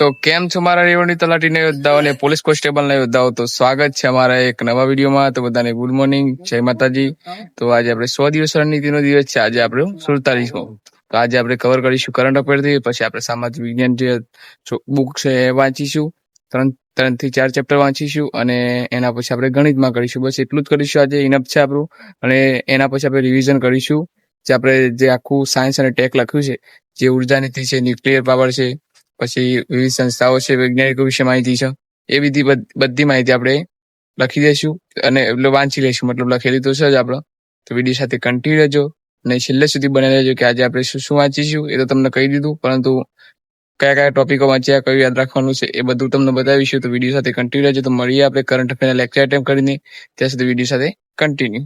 તો કેમ છો મારા રેવણી તલાટીના યોદ્ધાઓ અને પોલીસ કોન્સ્ટેબલના યોદ્ધાઓ? તો સ્વાગત છે અમારા એક નવા વિડીયોમાં. તો બધાને ગુડ મોર્નિંગ જય માતાજી. તો આજે આપણે સો દિવસ રણનીતિનો દિવસ છે. આજે આપણે સુડતાલીસમો. તો આજે આપણે કવર કરીશું કરંટ અફેરથી પછી આપણે સામાજિક વિજ્ઞાન જે બુક છે એ વાંચીશું. ત્રણ ત્રણથી ચાર ચેપ્ટર વાંચીશું અને એના પછી આપણે ગણિતમાં કરીશું. બસ એટલું જ કરીશું. આજે ઇનફ છે આપણું. અને એના પછી આપણે રિવિઝન કરીશું. જે આપણે જે આખું સાયન્સ અને ટેક લખ્યું છે, જે ઊર્જા નીતિ છે ન્યુક્લિયર પાવર છે પછી વિવિધ સંસ્થાઓ છે, વૈજ્ઞાનિકો વિશે માહિતી છે. એ બધી બધી માહિતી આપણે લખી દઈશું અને એટલે વાંચી લઈશું. મતલબ લખેલી તો છે જ આપણે. તો વીડિયો સાથે કન્ટિન્યુ રહેજો અને છેલ્લે સુધી બને રહેજો કે આજે આપણે શું શું વાંચીશું એ તો તમને કહી દીધું. પરંતુ કયા કયા ટોપિકો વાંચ્યા, કયું યાદ રાખવાનું છે એ બધું તમને બતાવીશું. તો વીડિયો સાથે કન્ટિન્યુ રહેજો. તો મળીએ આપણે કરંટ અફેરના લેક્ચર અટેમ્પ કરીને. ત્યાં સુધી વીડિયો સાથે કન્ટિન્યુ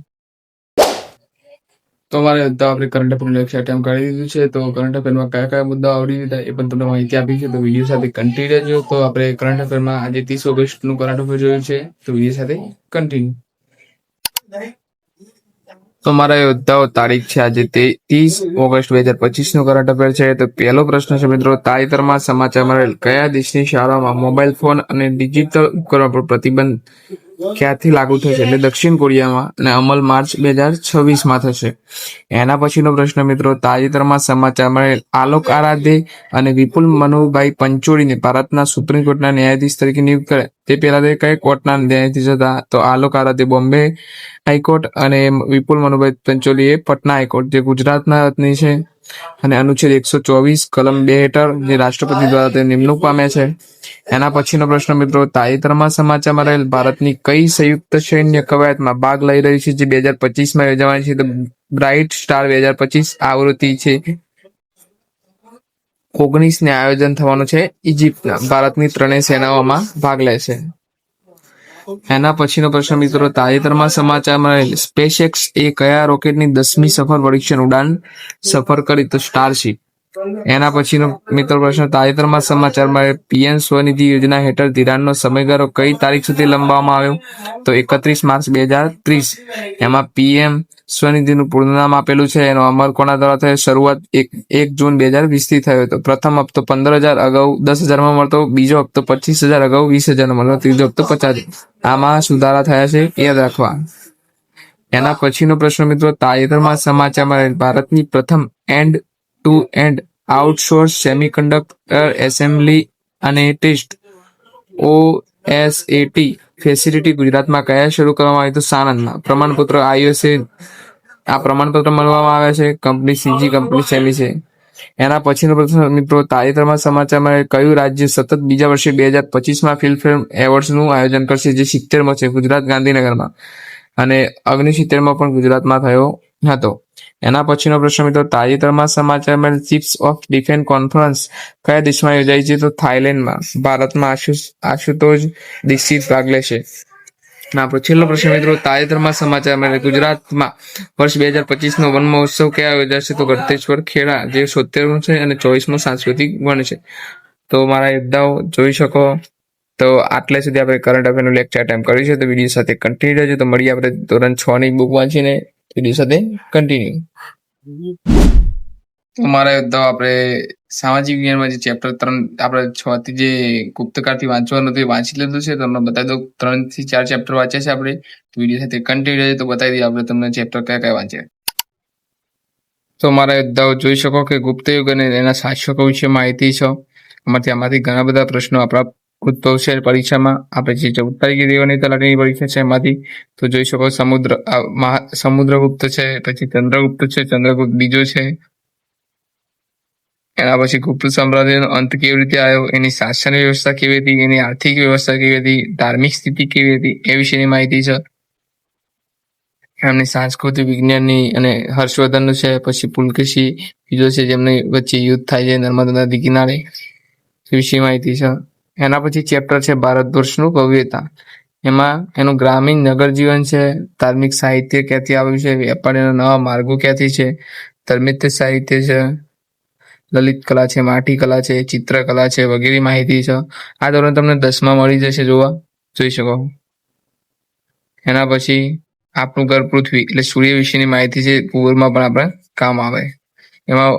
તો આપણે કરંટ અફેરનું લેક્ચર અટેમ્પ કરી દીધું છે. તો કરંટ અફેરમાં કયા કયા મુદ્દાઓ આવડી દીધા એ પણ તમને માહિતી આપી છે. તો વીડિયો સાથે કન્ટિન્યુ રહેજો. તો આપણે કરંટ અફેરમાં આજે ત્રીસ ઓગસ્ટનું કરંટ અફેર જોયું છે. તો વીડિયો સાથે કન્ટિન્યુ તો મારા યોદ્ધાઓ તારીખ છે આજે ત્રીસ ઓગસ્ટ બે હજાર પચીસ નો કરંટ અફેર છે. તો પહેલો પ્રશ્ન છે મિત્રો, તાજેતરમાં સમાચાર મળેલ કયા દેશની શાળાઓમાં મોબાઈલ ફોન અને ડિજિટલ ઉપકરણો પર પ્રતિબંધ ક્યાંથી લાગુ થશે? એટલે દક્ષિણ કોરિયામાં અને અમલ માર્ચ બે હજાર છવ્વીસમાં થશે. એના પછીનો પ્રશ્ન, મિત્રો, તાજેતરમાં સમાચાર મળેલ આલોક આરાધે અને વિપુલ મનુભાઈ પંચોળીને ભારતના સુપ્રીમ કોર્ટના ન્યાયાધીશ તરીકે નિયુક્ત કરે તે પહેલા તે કઈ કોર્ટના ન્યાયાધીશ હતા? તો આલોક આરાધે બોમ્બે હાઈકોર્ટ અને વિપુલ મનુભાઈ પંચોલી એ પટના હાઈકોર્ટ, જે ગુજરાતના રત્ની છે. અને અનુચ્છેદ એકસો ચોવીસ, કલમ બે હેઠળ જે રાષ્ટ્રપતિ દ્વારા નિમણૂક પામ્યા છે, એના પછીનો પ્રશ્ન મિત્રો, તાજેતરમાં સમાચારમાં રહેલ ભારતની કઈ સંયુક્ત સૈન્ય કવાયતમાં ભાગ લઈ રહી છે જે બે હજાર પચીસમાં યોજાવાની છે? તો બ્રાઇટ સ્ટાર બે હજાર પચીસ આવૃત્તિ છે. ઓગણીસ ને આયોજન થવાનું છે. ઇજિપ્તના ભારતની ત્રણેય સેનાઓમાં ભાગ લેશે એના પછીનો પ્રશ્ન, મિત્રો, તાજેતરમાં સમાચારમાં રહેલ સ્પેસએક્સ એ કયા રોકેટની દસમી સફળ પરીક્ષણ ઉડાન સફર કરી તો સ્ટારશીપ એના પછીનો મિત્ર પ્રશ્ન, તાજેતરમાં સમાચારમાં પીએમ સ્વનિધિ યોજના હેઠળ ધિરાણનો સમયગાળો કઈ તારીખ સુધી લંબાવવામાં આવ્યો? તો એકત્રીસ માર્ચ બે હજાર ત્રીસ. એમાં પીએમ સ્વનિધિનું પૂર્ણ નામ આપેલું છે. એનો અમલ કોના દ્વારા થયો? શરૂઆત એક એક જૂન બે હજાર વીસથી થયો હતો. પ્રથમ હપ્તો પંદર હજાર અગાઉ દસ હજારમાં મળતો, બીજો હપ્તો પચીસ હજાર અગાઉ વીસ હજાર મળતો, ત્રીજો હપ્તો પચાસ આમાં સુધારા થયા છે યાદ રાખવા. એના પછીનો પ્રશ્ન મિત્રો, તાજેતરમાં સમાચારમાં ભારતની પ્રથમ end to end outsource semiconductor assembly અને ટેસ્ટ ઓએસએટી ફેસિલિટી ગુજરાતમાં કયા શરૂ કરવામાં આવી? તો સાણંદમાં પ્રમાણપત્ર આઈઓસે આ પ્રમાણપત્ર મળવામાં આવે છે. કંપની સીજી કંપની સેમી છે. એના પછીનો પ્રશ્ન, મિત્રો, તાજેતરમાં સમાચારમાં કયું રાજ્ય સતત બીજા વર્ષે બે હજાર પચીસમાં ફિલ્મફેર એવોર્ડ્સનું આયોજન કરશે, જે સિત્તેરમાં છે ગુજરાત ગાંધીનગરમાં. અને અગ્નિસિત્તેરમાં પણ ગુજરાતમાં થયો હતો. એના પછીનો પ્રશ્ન મિત્રો, તાજેતરમાં સમાચાર સમાચારમાં ચીફ્સ ઓફ ડિફેન્સ કોન્ફરન્સ કયા દેશમાં યોજાઈ છે? તો થાઇલેન્ડમાં, ભારતમાં આશુ આશુતોષ દીક્ષિત ભાગ લેશે. ના છેલ્લો પ્રશ્ન મિત્રો, તાજેતરમાં સમાચાર મળે ગુજરાતમાં વર્ષ બે હજાર પચીસનો વન મહોત્સવ ક્યાં યોજાશે? તો ગળતેશ્વર ખેડા, જે સોતેરમો છે અને ચોવીસમો સાંસ્કૃતિક વન છે. તો મારા યોદ્ધાઓ, જોઈ શકો. તો આટલે સુધી આપણે કરંટ અફેરનું લેક્ચર ટાઈમ કર્યું છે. તો વીડિયો સાથે કન્ટિન્યુ રહેજો. તો મળીએ આપણે ધોરણ છ ની બુક વાંચીને. વીડિયો સાથે કન્ટિન્યુ અમારા તો આપણે સામાજિક વિજ્ઞાનમાં જે ચેપ્ટર ત્રણ, આપણે છ થી જે ગુપ્તકારથી વાંચવાનું તે વાંચી લીધું છે. તમને બતાવી દઉં ત્રણથી ચાર ચેપ્ટર વાંચ્યા છે આપણે. વીડિયો સાથે કન્ટિન્યુ છે તો બતાવી દઈએ આપણે તમને ચેપ્ટર કયા કયા વાંચ્યા તો મારા યોદ્ધાઓ જોઈ શકો કે ગુપ્ત યુગ અને એના શાસકો વિશે માહિતી છે. આમાંથી આમાંથી ઘણા બધા પ્રશ્નો આપણા ઉદ્ભવશે પરીક્ષામાં આપણે જે ચૌદ તારીખે દેવાની તલાટીની પરીક્ષા છે એમાંથી. તો જોઈ શકો સમુદ્ર સમુદ્રગુપ્ત છે, પછી ચંદ્રગુપ્ત છે, ચંદ્રગુપ્ત બીજો છે. એના પછી ગુપ્ત સામ્રાજ્યનો અંત કેવી રીતે આવ્યો, એની શાસન વ્યવસ્થા કેવી હતી, એની આર્થિક વ્યવસ્થા કેવી હતી, ધાર્મિક સ્થિતિ કેવી હતી, એ વિશેની માહિતી છે. એમની સાંસ્કૃતિક વિજ્ઞાનની અને હર્ષવર્ધનનું છે, પછી પુલકેશી બીજો છે, જેમની વચ્ચે યુદ્ધ થાય છે નર્મદા નદી કિનારે વિશે માહિતી છે. એના પછી ચેપ્ટર છે ભારત વર્ષનું ભવ્યતા. એમાં એનું ગ્રામીણ નગર જીવન છે, ધાર્મિક સાહિત્ય ક્યાંથી આવ્યું છે, વેપારીના નવા માર્ગો ક્યાંથી છે ધર્મિત સાહિત્ય છે, લલિત કલા છે, માટી કલા છે ચિત્રકલા છે, વગેરે માહિતી છે. આ ધોરણ તમને દસમાં મળી જશે, જોવા જોઈ શકો એના પછી આપણું ઘર પૃથ્વી એટલે સૂર્ય વિશેની માહિતી છે, ભૂગોળમાં પણ આપણે કામ આવે. એમાં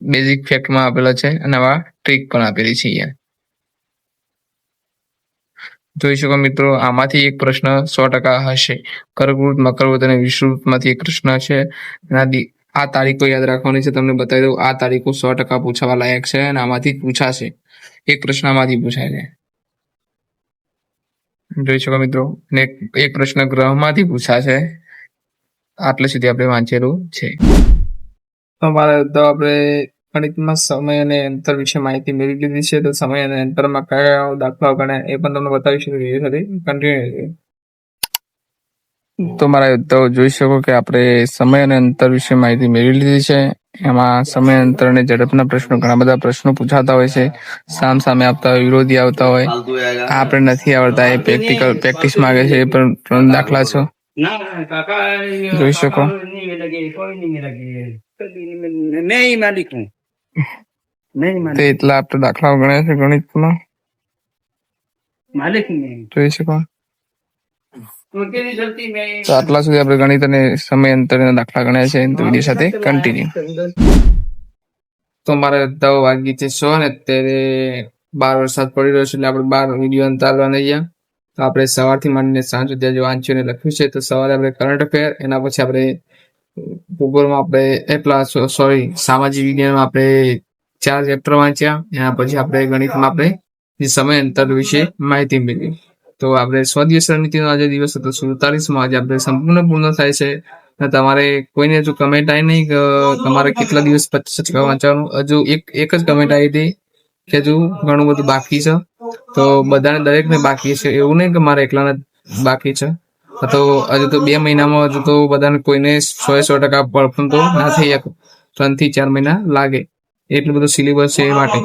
બેઝિક ફેક્ટમાં આપેલા છે અને આવા ટ્રીક પણ આપેલી છે અહીંયા. જોઈ શકો મિત્રો, આમાંથી એક પ્રશ્ન સો ટકા હશે. કર્કવૃત, મકરવૃત અને વિષુવૃતમાંથી એક પ્રશ્ન છે. આ તારીખો યાદ રાખવાની છે. તમને બતાવી દઉં, આ તારીખો સો ટકા પૂછવા લાયક છે અને આમાંથી પૂછાશે. એક પ્રશ્ન આમાંથી પૂછાય છે. જોઈ શકો મિત્રો ને એક- એક પ્રશ્ન ગ્રહમાંથી પૂછાશે. આટલે સુધી આપણે વાંચેલું છે. તો મારે તો આપણે ગણિતમાં સમય અને અંતર વિશે માહિતી મેળવી લીધી છે. તો સમય અને અંતરમાં કયા દાખલાઓ ગણ્યા એ પણ તમને બતાવી શકું એ કન્ટિન્યુ તો મારા યોદ્ધાઓ જોઈ શકો કે આપણે સમય અને અંતર વિશે માહિતી મેળવી લીધી છે. એમાં સમય અંતર અને ઝડપના પ્રશ્નો ઘણા બધા પ્રશ્નો પૂછાતા હોય છે. સામ સામે આવતા હોય વિરોધી આવતા હોય. આપણે નથી આવડતા એ પ્રેક્ટિકલ પ્રેક્ટિસ માંગે છે એ પણ દાખલા છો. જોઈ શકો. નહીં માલિક નહીં તે એટલા આપણે દાખલા ગણ્યા છે ગણિતમાં? માલિક જોઈ શકો? આટલા સુધી આપણે ગણિત અને સમય અંતરના દાખલા ગણ્યા છે વીડિયો સાથે કન્ટિન્યુ તો મારે દવ વાગી છે સો ને અત્યારે બાર વરસાદ પડી રહ્યો છે એટલે આપણે બાર વીડિયો અંતાલવાના ગયા. તો આપણે સવારથી માંડીને સાંજ સુધી આજે વાંચ્યું લખ્યું છે. તો સવારે આપણે કરંટ અફેર એના પછી આપણે ભૂગોળમાં આપણે એટલા સોરી સામાજિક વિજ્ઞાનમાં આપણે ચાર ચેપ્ટર વાંચ્યા. એના પછી આપણે ગણિતમાં આપણે સમય અંતર વિશે માહિતી મેળવી. તો આપણે સ્વ દિવસ રણનીતિનો આજે દિવસ હતો, સુડતાલીસમાં. આજે આપણે સંપૂર્ણ પૂર્ણ થાય છે. તમારે કોઈને હજુ કમેન્ટ આવી નહીં તમારે કેટલા દિવસ જ વાંચવાનું. હજુ એક એક જ કમેન્ટ આવી હતી કે હજુ ઘણું બધું બાકી છે. તો બધાને દરેકને બાકી છે. એવું નહીં કે મારે એકલાને બાકી છે. તો હજુ તો બે મહિનામાં હજુ તો બધાને કોઈને સો સો ટકા પણ તો ના થઈ શકે. ત્રણથી ચાર મહિના લાગે. એટલું બધું સિલેબસ છે એ માટે.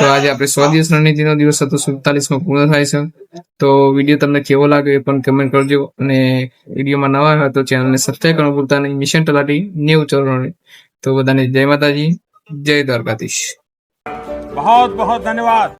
તો આજે આપણે સો દિવસ રણનીતિનો દિવસ હતો, સુડતાલીસમાં પૂર્ણ થાય છે. તો વીડિયો તમને કેવો લાગ્યો એ પણ કમેન્ટ કરજો. અને વિડીયોમાં નવા હોય તો ચેનલને સબસ્ક્રાઈબ કરવાનું ભૂલતા નહીં. મિશન તલાટી નેવું ચોરણી તો બધાને જય માતાજી, જય દ્વારકાધીશ. બહુ બહુ ધન્યવાદ